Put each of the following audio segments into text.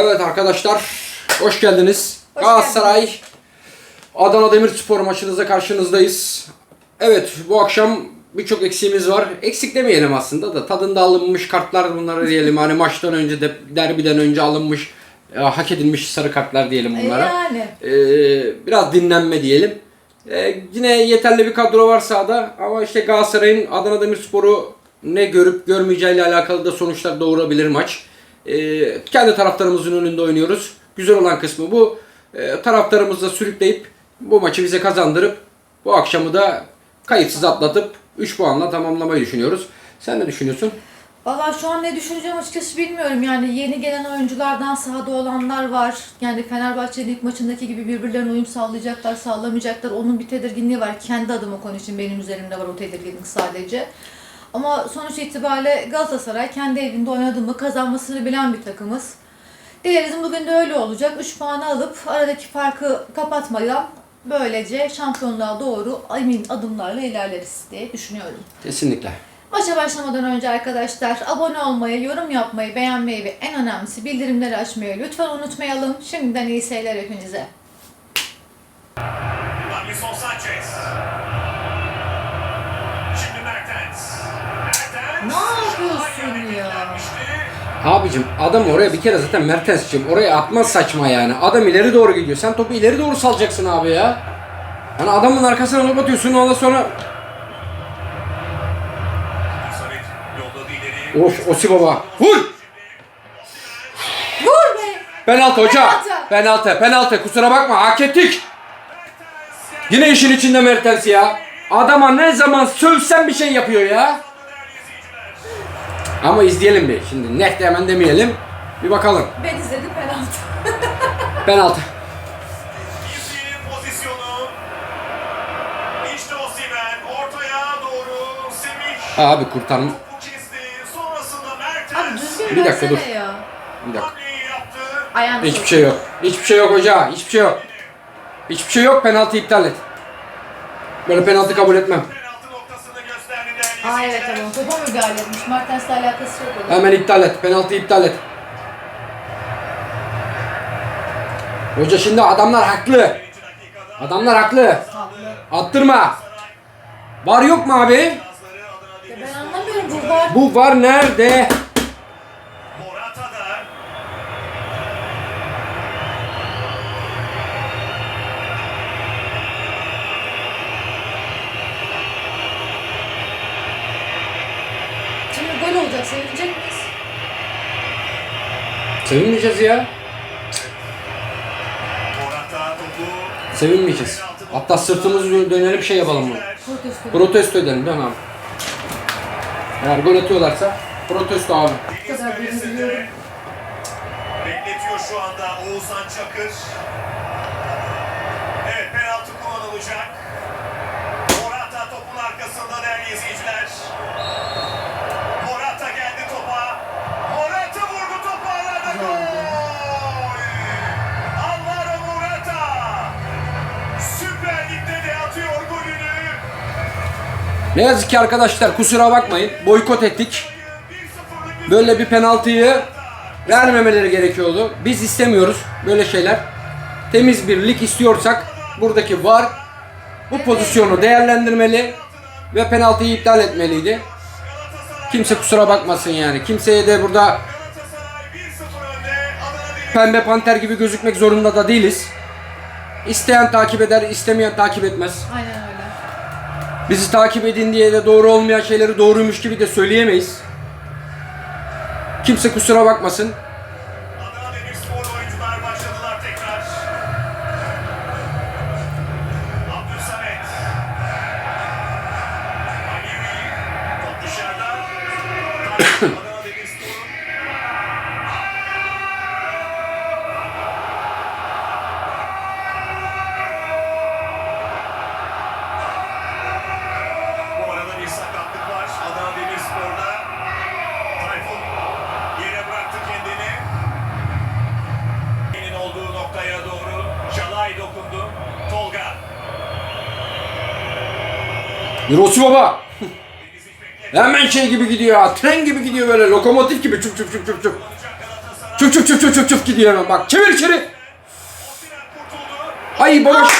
Evet arkadaşlar, hoş geldiniz. Galatasaray Adana Demirspor maçınızda karşınızdayız. Evet, bu akşam birçok eksiğimiz var. Eksik demeyelim aslında da tadında alınmış kartlar bunları diyelim. Hani maçtan önce de derbiden önce alınmış, e, hak edilmiş sarı kartlar diyelim E, bunlara. Yani. Ee, biraz dinlenme diyelim. Ee, yine yeterli bir kadro var sahada ama işte Galatasaray'ın Adana Demirspor'u ne görüp görmeyeceğiyle alakalı da sonuçlar doğurabilir maç. Ee, kendi taraftarımızın önünde oynuyoruz. Güzel olan kısmı bu. Ee, taraftarımızla sürükleyip bu maçı bize kazandırıp bu akşamı da kayıtsız atlatıp 3 puanla tamamlamayı düşünüyoruz. Sen ne düşünüyorsun? Valla şu an ne düşüneceğim açıkçası bilmiyorum. Yani yeni gelen oyunculardan sahada olanlar var. Yani Fenerbahçe'nin ilk maçındaki gibi birbirlerine uyum sağlayacaklar, sağlamayacaklar. Onun bir tedirginliği var. Kendi adıma konuşayım. Benim üzerimde var o tedirginlik sadece. Ama sonuç itibariyle Galatasaray kendi evinde oynadığı mı kazanmasını bilen bir takımız. Dileriz bugün de öyle olacak. 3 puanı alıp aradaki farkı kapatmadan böylece şampiyonluğa doğru emin adımlarla ilerleriz diye düşünüyorum. Kesinlikle. Maça başlamadan önce arkadaşlar abone olmayı, yorum yapmayı, beğenmeyi ve en önemlisi bildirimleri açmayı lütfen unutmayalım. Şimdiden iyi seyirler hepinize. Abicim adam oraya bir kere zaten Mertens'cim oraya atmaz saçma yani. Adam ileri doğru gidiyor. Sen topu ileri doğru salacaksın abi ya. Hani adamın arkasına top atıyorsun ondan sonra of Osi baba. Vur! Vur be! Penaltı hoca. Penaltı. Penaltı. Penaltı. Kusura bakma hak ettik. Yine işin içinde Mertens ya. Adama ne zaman sövsen bir şey yapıyor ya. Ama izleyelim bir. Şimdi net de hemen demeyelim. Bir bakalım. Ben izledim penaltı. Penaltı. İzleyin pozisyonu. İşte Osimhen ortaya doğru Semih Abi kurtarma. topu kesti. Sonrasında Abi Mertens düzgün Bir dakika, versene dur. ya. Bir dakika. hamleyi yaptı. Ayağını Hiçbir sok. şey yok. Hiçbir şey yok hoca. Hiçbir şey yok. Hiçbir şey yok. Penaltı iptal et. Böyle penaltı kabul etmem. Aa evet tamam. Topa müdahale etmiş. Mertens'le alakası yok onun. Hemen iptal et. Penaltı iptal et. Hoca şimdi adamlar haklı. Adamlar haklı. Attırma. Var yok mu abi? Ya ben anlamıyorum bu var. Bu var nerede? Morata da Şimdi gol olacak. Sevinecek miyiz? Sevinmeyeceğiz ya. Sevinmeyeceğiz. Hatta sırtımızı dönelim şey yapalım bunu. Protesto. Protesto edelim değil mi abi? Eğer gol atıyorlarsa protesto abi. Bekletiyor şu anda Oğuzhan Çakır. Evet penaltı kullanılacak. Ne yazık ki arkadaşlar kusura bakmayın. Boykot ettik. 1-0'lık bir Böyle bir penaltıyı vermemeleri gerekiyordu. Biz istemiyoruz böyle şeyler. Temiz bir lig istiyorsak buradaki var bu pozisyonu değerlendirmeli ve penaltıyı iptal etmeliydi. Kimse kusura bakmasın yani. Kimseye de burada Galatasaray 1-0 önde. Adana Demir pembe panter gibi gözükmek zorunda da değiliz. İsteyen takip eder, istemeyen takip etmez. Aynen öyle. Bizi takip edin diye de doğru olmayan şeyleri doğruymuş gibi de söyleyemeyiz. Kimse kusura bakmasın. Yürüsü baba. Hemen şey gibi gidiyor ya. Tren gibi gidiyor böyle. Lokomotif gibi çuk çuk çuk. Olacak Galatasaray. Çuf çuf çuf çuf çuf çuf gidiyor hemen bak. Çevir içeri. Ay boş. Ah.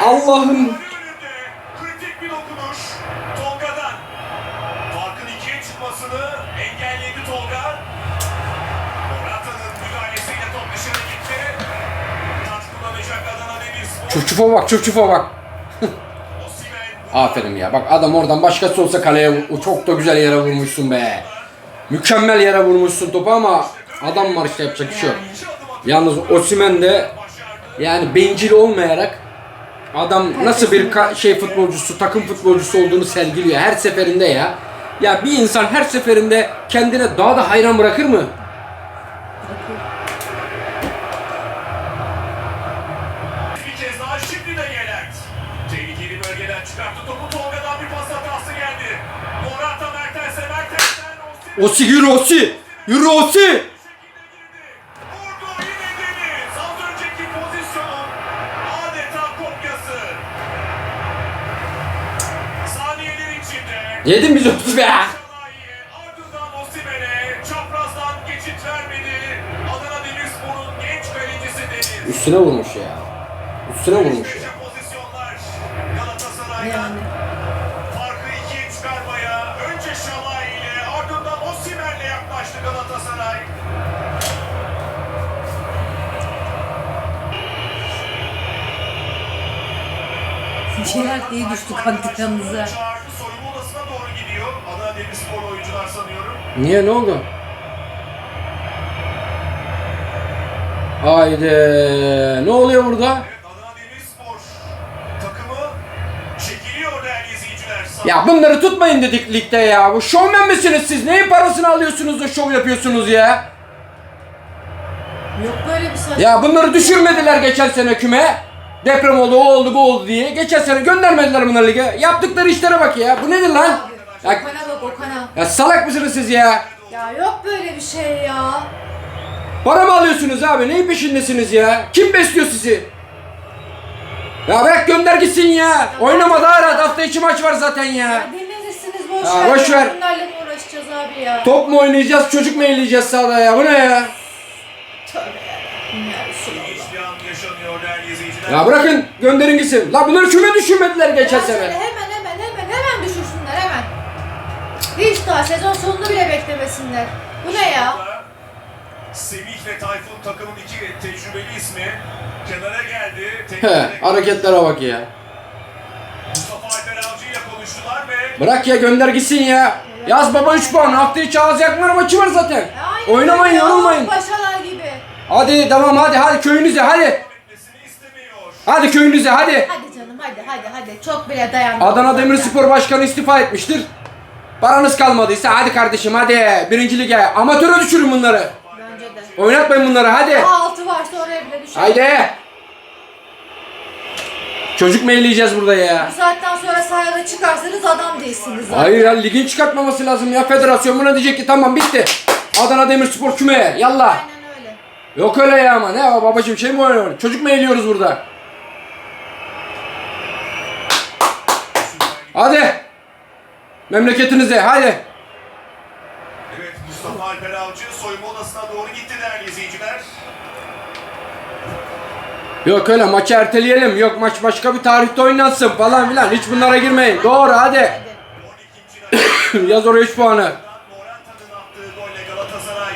Allah'ım. Çuf çufa bak çuf çufa bak. Aferin ya. Bak adam oradan başkası olsa kaleye çok da güzel yere vurmuşsun be. Mükemmel yere vurmuşsun topu ama adam var işte yapacak bir şey yok. Yalnız Osimhen de yani bencil olmayarak adam nasıl bir şey futbolcusu, takım futbolcusu olduğunu sergiliyor her seferinde ya. Ya bir insan her seferinde kendine daha da hayran bırakır mı? Osi yürü Osi! Yürü Osi! Yedin biz Osi be! Üstüne vurmuş ya. Üstüne vurmuş ya. Gidiyor. Adana Demirspor oyuncular sanıyorum. Niye ne oldu? Haydi. Ne oluyor burada? Evet Adana Demirspor takımı çekiliyor değerli izleyiciler. Sağ- Ya bunları tutmayın dedik ligde ya. Bu şovmen misiniz siz? Neyin parasını alıyorsunuz da şov yapıyorsunuz ya? Yok böyle bir saçma. Ya bunları düşürmediler geçen sene küme. Deprem oldu, o oldu, bu oldu diye. Geçen sene göndermediler bunları lige. Yaptıkları işlere bak ya. Bu nedir lan? Ya, Okan'a bak Okan'a. ya salak mısınız siz ya? Ya yok böyle bir şey ya. Para mı alıyorsunuz abi? Neyin peşindesiniz ya? Kim besliyor sizi? Ya bırak gönder gitsin ya. Oynama daha rahat. Hafta içi maç var zaten ya. Ya delirirsiniz boş Ya ver. boş ver. Bunlarla mı uğraşacağız abi ya? Top mu oynayacağız, çocuk mu eğleyeceğiz sahada ya? Bu ne ya? Tövbe Ya bırakın gönderin gitsin. La bunları küme düşürmediler geçen şöyle sene. hemen hemen hemen hemen düşürsünler hemen. Hiç daha sezon sonunu bile beklemesinler. Bu ne ya? Semih ve Tayfun takımın iki tecrübeli ismi kenara geldi. He, hareketlere bak ya. Mustafa Alper Avcı ile konuştular ve Bırak ya gönder gitsin ya. Yaz baba 3 puan. Hafta içi ağız yakma maçı var zaten. Aynen Oynamayın, öyle yorulmayın. Paşalar gibi. Hadi devam hadi hadi köyünüze hadi. Hadi köyünüze hadi. Hadi canım hadi hadi hadi. Çok bile dayandı. Adana Demirspor Başkanı istifa etmiştir. Paranız kalmadıysa hadi kardeşim hadi. Birinci lige amatöre düşürün bunları. Bence de. Oynatmayın bunları hadi. Daha altı varsa oraya bile düşer. Haydi. Çocuk mu eğleyeceğiz burada ya? Bu saatten sonra sahaya çıkarsanız adam değilsiniz zaten. Hayır ya ligin çıkartmaması lazım ya. Federasyon buna diyecek ki tamam bitti. Adana Demirspor küme yallah. Aynen öyle. Yok öyle ya ama ne babacım şey mi oynuyor? Çocuk mu eğliyoruz burada? Hadi. Memleketinize hadi. Evet Mustafa Alper Avcı soyunma odasına doğru gitti değerli izleyiciler. Yok öyle maçı erteleyelim. Yok maç başka bir tarihte oynansın falan filan. Hiç bunlara girmeyin. Doğru hadi. Hadi. 12. dakika Yaz oraya 3 puanı. Morata'nın attığı golle Galatasaray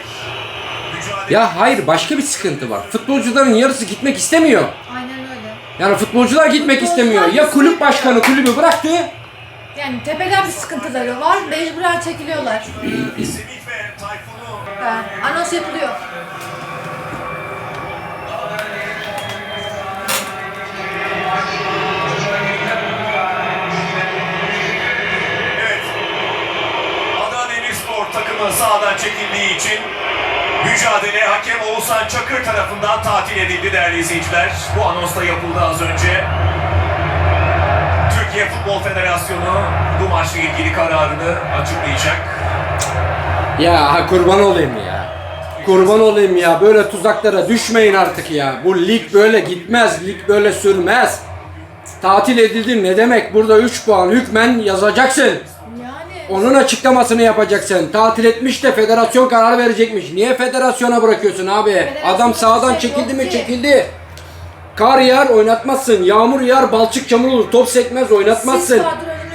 mücadele Ya hayır başka bir sıkıntı var. Futbolcuların yarısı gitmek istemiyor. Aynen öyle. Yani futbolcular gitmek istemiyor. Ya kulüp başkanı kulübü bıraktı. Yani tepeden bir sıkıntıları var. Mecburen çekiliyorlar. Ha, anons yapılıyor. Takımı sahadan çekildiği için mücadele hakem Oğuzhan Çakır tarafından tatil edildi değerli izleyiciler. Bu anons da yapıldı az önce. Türkiye Futbol Federasyonu bu maçla ilgili kararını açıklayacak. Ya ha, kurban olayım ya. Kurban olayım ya. Böyle tuzaklara düşmeyin artık ya. Bu lig böyle gitmez. Lig böyle sürmez. Tatil edildi ne demek? Burada 3 puan hükmen yazacaksın. Yani onun açıklamasını yapacaksın. Tatil etmiş de federasyon karar verecekmiş. Niye federasyona bırakıyorsun abi? Adam şey çekildi mi ki. çekildi. Kar yağar oynatmazsın. Yağmur yağar balçık çamur olur. Top sekmez oynatmazsın.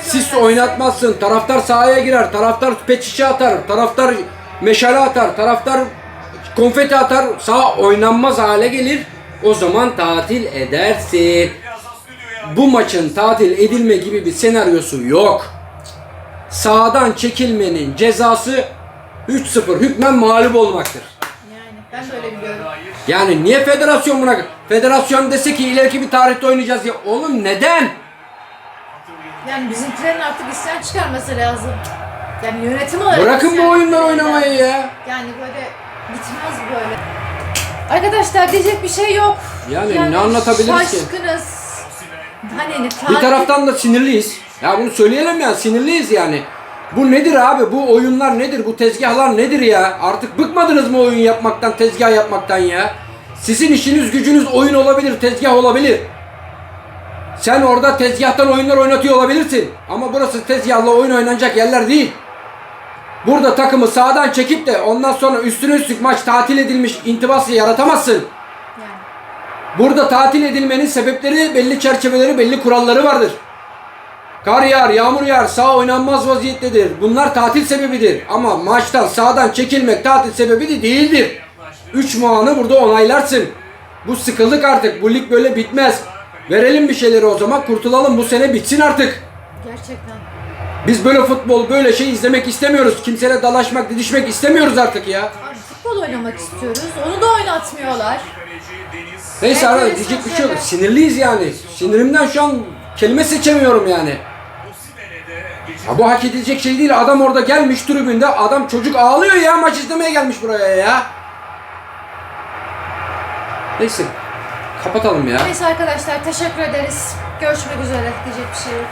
Sis Sis oynatmazsın. Taraftar sahaya girer. Taraftar pet şişe atar. Taraftar meşale atar. Taraftar konfeti atar. Sağ oynanmaz hale gelir. O zaman tatil edersin. Bu maçın tatil edilme gibi bir senaryosu yok. Sağdan çekilmenin cezası 3-0 hükmen mağlup olmaktır. Ben böyle biliyorum. Yani niye federasyon buna... Federasyon dese ki ileriki bir tarihte oynayacağız ya. Oğlum neden? Yani bizimkilerin artık isyan çıkarması lazım. Yani yönetim olarak Bırakın bu etmeliler. oynamayı ya. Yani böyle gitmez böyle. Arkadaşlar diyecek bir şey yok. Yani ne anlatabiliriz ki? Şaşkınız. Hani Bir taraftan da sinirliyiz. Ya bunu söyleyelim ya sinirliyiz yani. Bu nedir abi? Bu oyunlar nedir? Bu tezgahlar nedir ya? Artık bıkmadınız mı oyun yapmaktan, tezgah yapmaktan ya? Sizin işiniz gücünüz oyun olabilir, tezgah olabilir. Sen orada tezgahtan oyunlar oynatıyor olabilirsin. Ama burası tezgahla oyun oynanacak yerler değil. Burada takımı sağdan çekip de ondan sonra üstüne üstlük maç tatil edilmiş intibası yaratamazsın. Yani. Burada tatil edilmenin sebepleri, belli çerçeveleri, belli kuralları vardır. Kar yağar, yağmur yağar, sağ oynanmaz vaziyettedir. Bunlar tatil sebebidir. Ama maçtan sağdan çekilmek tatil sebebi de değildir. 3 muanı burada onaylarsın. Bu sıkıldık artık. Bu lig böyle bitmez. Verelim bir şeyleri o zaman kurtulalım. Bu sene bitsin artık. Gerçekten. Biz böyle futbol, böyle şey izlemek istemiyoruz. Kimseyle dalaşmak, didişmek istemiyoruz artık ya. Abi futbol oynamak istiyoruz. Onu da oynatmıyorlar. Neyse Evet, ara diyecek bir şey yok. Sinirliyiz yani. Sinirimden şu an kelime seçemiyorum yani. Ya bu hak edilecek şey değil. Adam orada gelmiş tribünde. Adam çocuk ağlıyor ya maç izlemeye gelmiş buraya ya. Neyse. Kapatalım ya. Neyse arkadaşlar teşekkür ederiz. Görüşmek üzere diyecek bir şey yok.